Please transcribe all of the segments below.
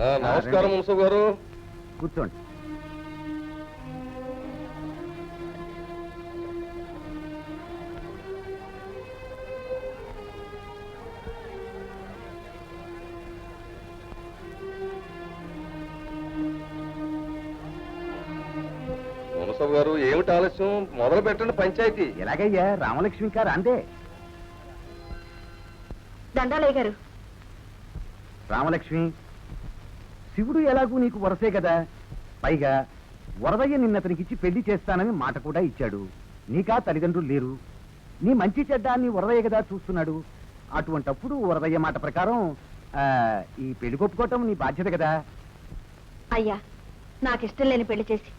ఆ, నమస్కారం మున్సబ్ గారు. కూర్చోండి. మున్సబ్ గారు ఏమిటి ఆలస్యం? మొదలు పెట్టండి పంచాయతీ. ఎలాగయ్యా? రామలక్ష్మి గారు అందే. దండాలయ్య గారు. రామలక్ష్మి శివుడు ఎలాగూ నీకు వరసే కదా? పైగా వరదయ్య నిన్నతనికిచ్చి పెళ్ళి చేస్తానని మాట కూడా ఇచ్చాడు. నీకా తల్లిదండ్రులు లేరు. నీ మంచి చెడ్డ నీ వరదయ్య కదా చూస్తున్నాడు. అటువంటప్పుడు వరదయ్య మాట ప్రకారం ఆ, ఈ పెళ్ళి కొప్పుకోవటం నీ బాధ్యత కదా? అయ్యా నాకు ఇష్టం లేని పెళ్ళి చేసి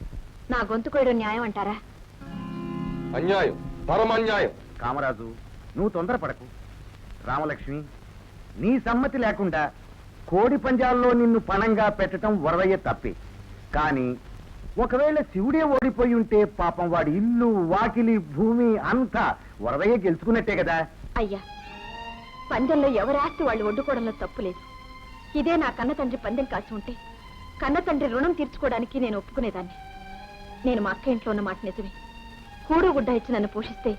నా గొంతు కోయడం న్యాయం అంటారా? అన్యాయం పరమన్యాయం. కామరాజు నువ్వు తొందరపడకు. రామలక్ష్మి నీ సమ్మతి లేకుండా కోడి పంజాల్లో నిన్ను పణంగా పెట్టడం వరదయ్య తప్పే. కానీ ఒకవేళ శివుడే ఓడిపోయి ఉంటే పాపం వాడి ఇల్లు వాకిలి భూమి అంతా వరదయ్య గెలుచుకున్నట్టే కదా. అయ్యా పందెంలో ఎవరి ఆస్తి వాళ్ళు వండుకోవడంలో తప్పులేదు ఇదే నా కన్న తండ్రి పందెం కాసి ఉంటే కన్న తండ్రి రుణం తీర్చుకోవడానికి నేను ఒప్పుకునేదాన్ని. నేను మా అక్క ఇంట్లో ఉన్న మాట నిజమే. కూడు గుడ్డ ఇచ్చి నన్ను పోషిస్తే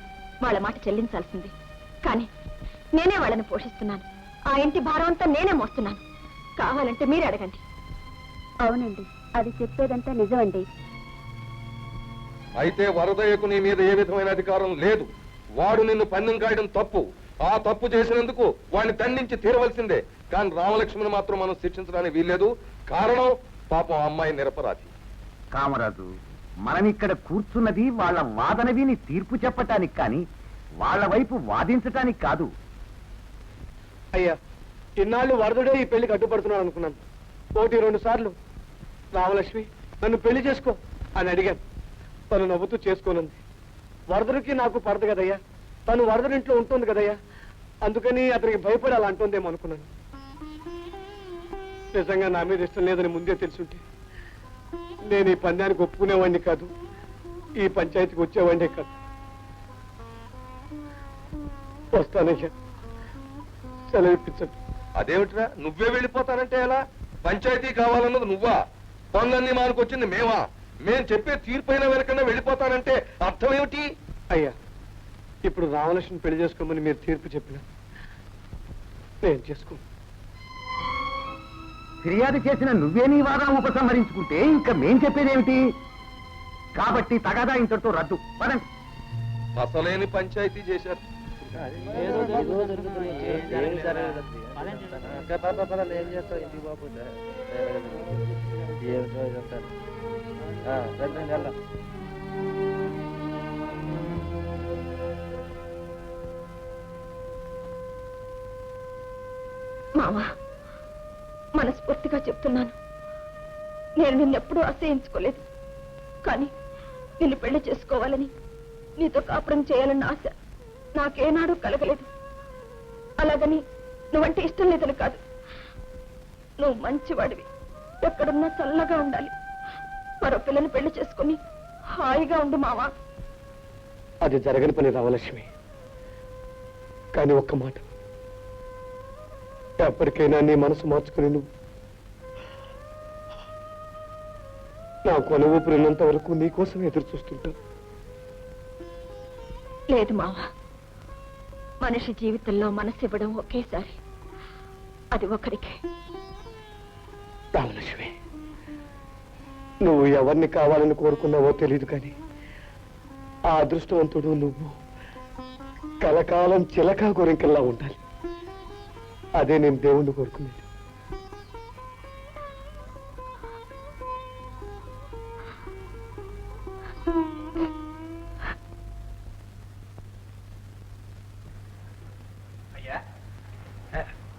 వాళ్ళ మాట చెల్లించాల్సింది. కానీ నేనే వాళ్ళని పోషిస్తున్నాను. ఆ ఇంటి భారం అంతా నేనే మోస్తున్నాను. కావాలంటే మీరు అడగండి. అవునండి అది చెప్పేదంతా నిజమండి. అయితే వరదయ్యకు నీ మీద ఏ విధమైన అధికారం లేదు. వాడు నిన్ను పందెం కాయడం తప్పు. ఆ తప్పు చేసినందుకు వాడిని దండించి తీరవలసిందే. కానీ రామలక్ష్మిని మాత్రం మనం శిక్షించడానికి వీల్లేదు. కారణం పాపం ఆ అమ్మాయి నిరపరాధి. కామరాజు మనం ఇక్కడ కూర్చున్నది వాళ్ళ వాదన విని తీర్పు చెప్పటానికి కానీ వాళ్ళ వైపు వాదించటానికి కాదు. అయ్యా ఇన్నాళ్ళు వరదుడే ఈ పెళ్ళికి అడ్డుపడుతున్నాను అనుకున్నాను. ఒకటి రెండు సార్లు రామలక్ష్మి నన్ను పెళ్ళి చేసుకో అని అడిగాను. తను నవ్వుతూ చేసుకోనుంది. వరదరికి నాకు పడదు కదయ్యా. తను వరదరింట్లో ఉంటుంది కదయ్యా. అందుకని అతనికి భయపడి అలా అంటుందేమో అనుకున్నాను. నిజంగా నా మీద ఇష్టం లేదని ముందే తెలుసుంటే నేను ఈ పందానికి ఒప్పుకునేవాడిని కాదు. ఈ పంచాయతీకి వచ్చేవాడినే కాదు. వస్తానయ్యా. సెలవు ఇప్పించండి అదేమిట్రా? నువ్వే వెళ్ళిపోతానంటే ఎలా? పంచాయతీ కావాలన్నది నువ్వా? పనులన్నీ మానుకొచ్చింది మేమా? మేం చెప్పే తీర్పైన వెనకన్నా వెళ్ళిపోతానంటే అర్థం ఏమిటి అయ్యా ఇప్పుడు రామలక్ష్మి పెళ్ళి చేసుకోమని మీరు తీర్పు చెప్పిన? నేను చేసుకో ఫిర్యాదు చేసిన నువ్వే నీ వాదన ఉపసంహరించుకుంటే ఇంకా మేం చెప్పేదేమిటి? కాబట్టి తగాదా ఇంతటితో రద్దు. పదండి. అసలేని పంచాయతీ చేశారు. మామా మనస్ఫూర్తిగా చెప్తున్నాను. నేను నిన్నెప్పుడూ అసహించుకోలేదు కానీ నిన్ను పెళ్ళి చేసుకోవాలని నీతో కాపురం చేయాలన్న ఆశ. నాకేనాడు కలగలేదు. అలాగని నువ్వంటే ఇష్టం లేదని కాదు. నువ్వు మంచివాడివి. ఎక్కడున్నా చల్లగా ఉండాలి. మరో పిల్లని పెళ్ళి చేసుకుని హాయిగా ఉండు మావా. అది జరగని పని రామలక్ష్మి కానీ ఒక్క మాట. ఎప్పటికైనా నీ మనసు మార్చుకుని నువ్వు. నా కొన ఊపిరినంత వరకు నీ కోసం ఎదురు చూస్తుంటా లేదు మావా. మనిషి జీవితంలో మనసు ఇవ్వడం ఒకేసారి. అది ఒకరికే. రామలక్ష్మి నువ్వు ఎవరిని కావాలని కోరుకున్నావో తెలియదు కానీ ఆ అదృష్టవంతుడు నువ్వు కలకాలం చిలకా కోరికల్లా ఉండాలి. అదే నేను దేవుణ్ణి కోరుకునేది.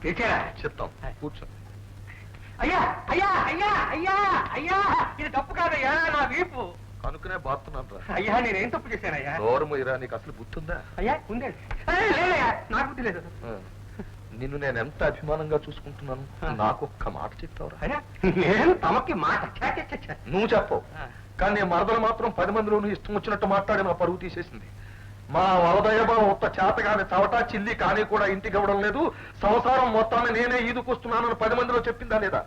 చిత్తం కూర్చో. అయ్యా అయ్యా అయ్యా అయ్యా అయ్యా. ఇది తప్పు కాదయ్యా నా వీపు. కనుకనే బాతున్నాను రా. అయ్యా నేనేం తప్పు చేశానయ్యా? దూరం ఇరా నీకు అసలు గుర్తుందా అయ్యా ఉందండి లేదయ్యా నాకు బుద్ధి లేదు. నిన్ను నేను ఎంత అభిమానంగా చూసుకుంటున్నాను? నాకు ఒక్క మాట చెప్తావురా. నేను తమకి మాట. నువ్వు చెప్పవు. కానీ మరదలు మాత్రం పది మందిలోనూ ఇష్టం వచ్చినట్టు మాట్లాడి నా పరువు తీసేసింది. మా వరదయ్యబా ఒక్క చేతగాని చవటా చిల్లి కానీ కూడా ఇంటికి ఇవ్వడం లేదు. సంసారం మొత్తాన్ని నేనే ఈదుకొస్తున్నానని పది మందిలో చెప్పిందా లేదా?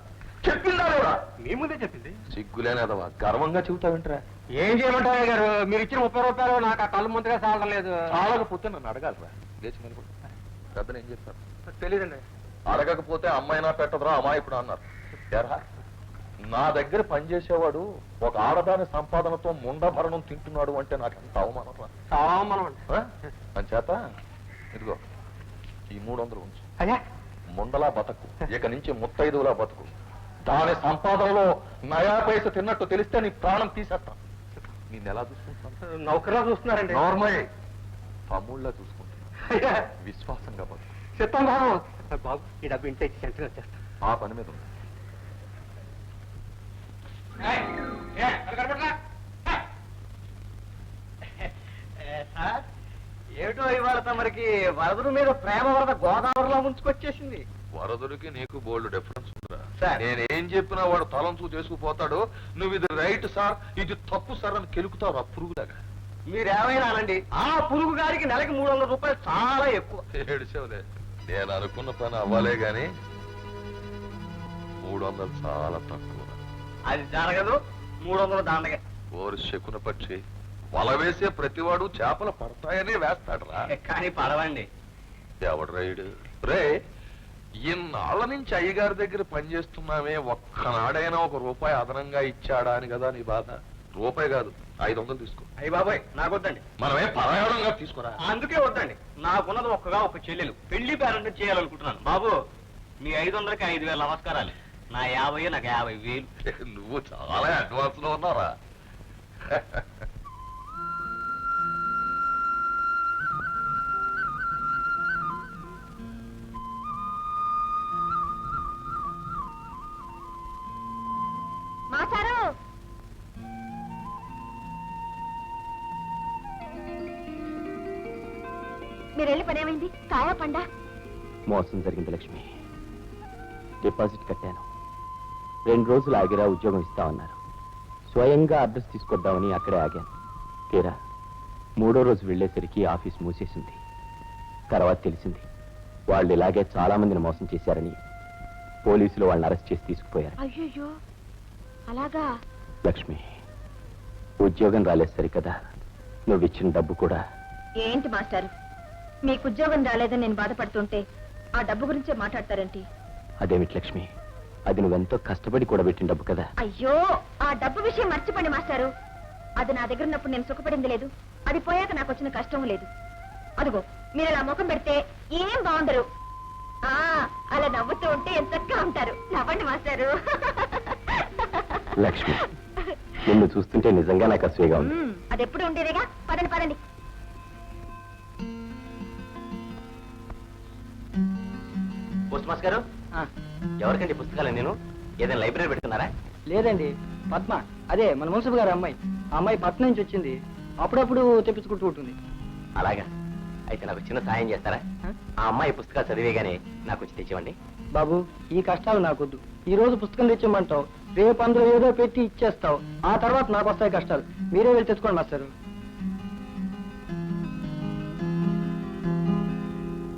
చెప్పిందా లేదా? మీ ముందే చెప్పింది. సిగ్గులేనేదవా గర్వంగా చెబుతావేంట్రా? ఏం చేయమంటారు గారు మీరు ఇచ్చిన ముప్పై రూపాయలు నాకు ఆ కళ్ళు ముందుగా సాగడం లేదు. చాలకపోతే నన్ను అడగాలిరా. లేచి నిలబడు పెద్దలు ఏం చెప్పారు తెలియదండి అడగకపోతే అమ్మాయినా పెట్టదురా అమాయకుడు అన్నారు. ఎరా నా దగ్గర పనిచేసేవాడు ఒక ఆడదాని సంపాదనతో ముండభరణం తింటున్నాడు అంటే నాకు ఎంత అవమానం రా. చాలా మనం అండి. అని చేత ఇదిగో ఈ మూడు వందలు ఉంచు. అయ్యా. ముండలా బతకు ఇక నుంచి ముత్తైదువులా బతుకు. దాని సంపాదనలో నయా పైస తిన్నట్టు తెలిస్తే నీ ప్రాణం తీసేస్తాను నేను ఎలా చూసుకుంటాను నౌకర్లా చూస్తున్నారండి. నార్మల్. తమ్ముళ్ళ చూసుకుంటాను అయ్యా. విశ్వాసంగా బతుకు. చెప్తాం బాబు. బాబు ఈ డబ్బు ఇంటే ఇచ్చి సెంటర్ వచ్చేస్తా ఆ పని మీద ఉంది తమరికి వరదుల మీద ప్రేమ వరద గోదావరిలో ముంచుకొచ్చేసింది. వరదుడికి నీకు బోల్డ్ డిఫరెన్స్ ఉందిరా. సార్. నేనేం చెప్పినా వాడు తలంచు చేసుకుపోతాడు. నువ్వు ఇది రైట్ సార్ ఇది తప్పు సార్ అని కెలుకుతావు ఆ పురుగులాగా. మీరేమైనా అనండి ఆ పురుగు గారికి నెలకి మూడు వందల రూపాయలు చాలా ఎక్కువ. ఏడిసేవలే నేను అనుకున్న పని అవ్వాలే గాని మూడు వందలు చాలా తక్కువ. అది జరగదు మూడు వందల దండగా. ఓరి శకున పక్షి. వల వేసే ప్రతివాడు చేపలు పడతాయని వేస్తాడు రా కానీ పడవండి. ఎవడు రైడు రే ఇన్నాళ్ళ నుంచి అయ్యగారి దగ్గర పనిచేస్తున్నామే ఒక్కనాడైనా ఒక రూపాయి అదనంగా ఇచ్చాడా అని కదా నీ బాధ? రూపాయి కాదు ఐదు వందలు తీసుకో. అయ్యి బాబాయ్ నాకొద్దండి. మనమే పరాయణంగా తీసుకురా. అందుకే వద్దండి. నాకున్నది ఒక్కగా ఒక చెల్లెలు. పెళ్ళి పేరెంట్ చేయాలనుకుంటున్నాను. బాబు మీ ఐదు వందలకి ఐదు వేల నమస్కారాలు. నా యాభై నాకు యాభై వేలు. నువ్వు చాలా అడ్వాన్స్లో ఉన్నారా మీరు వెళ్ళి పని ఏమైంది కాయా పండా? మోసం జరిగింది లక్ష్మి. డిపాజిట్ కట్టాను. రెండు రోజులు ఆగిరా ఉద్యోగం ఇస్తామన్నారు. స్వయంగా అడ్రస్ తీసుకొద్దామని అక్కడే ఆగాను. తీరా మూడో రోజు వెళ్ళేసరికి ఆఫీస్ మూసేసింది. తర్వాత తెలిసింది వాళ్ళు ఇలాగే చాలా మందిని మోసం చేశారని పోలీసులు వాళ్ళని అరెస్ట్ చేసి తీసుకుపోయారు. అయ్యయ్యో అలాగా? లక్ష్మి ఉద్యోగం రాలేదు సరికదా? నువ్వు ఇచ్చిన డబ్బు కూడా ఏంటి మాస్టారు? మీకు ఉద్యోగం రాలేదని నేను బాధపడుతుంటే ఆ డబ్బు గురించే మాట్లాడతారేంటి? అదేమిటి లక్ష్మి? అది నువ్వెంతో కష్టపడి కూడబెట్టిన డబ్బు కదా. అయ్యో ఆ డబ్బు విషయం మర్చిపోండి మాస్టారు. అది నా దగ్గర ఉన్నప్పుడు నేను సుఖపడింది లేదు. అది పోయాక నాకు వచ్చిన కష్టం లేదు. అదిగో మీరు అలా ముఖం పెడితే ఏం బాగుండరు. ఆ అలా నవ్వుతూ ఉంటే ఎంతగా ఉంటారు. నవ్వండి మాస్టారు. లక్ష్మి నిన్ను చూస్తుంటే నిజంగా నాకు అసూయగా ఉంది. అది ఎప్పుడు ఉండేదేగా? పదండి పదండి. పోస్ట్ మాస్ గారు ఎవరికండి పుస్తకాలు నేను? ఏదైనా లైబ్రరీ పెడుతున్నారా? లేదండి పద్మ. అదే మన మున్సిపల్ గారి అమ్మాయి. ఆ అమ్మాయి పట్నం నుంచి వచ్చింది. అప్పుడప్పుడు తెప్పించుకుంటూ ఉంటుంది. అలాగా. అయితే నాకు చిన్న సాయం చేస్తారా? ఆ? అమ్మాయి పుస్తకాలు చదివేగానే నాకు వచ్చి తెచ్చివ్వండి. బాబు ఈ కష్టాలు నాకొద్దు. ఈ రోజు పుస్తకం తెచ్చిమ్మంటావు. రేపు అందులో ఏదో పెట్టి ఇచ్చేస్తావు. ఆ తర్వాత నాకు వస్తాయి కష్టాలు. మీరే వెళ్ళి తెచ్చుకోండి మాస్టారు.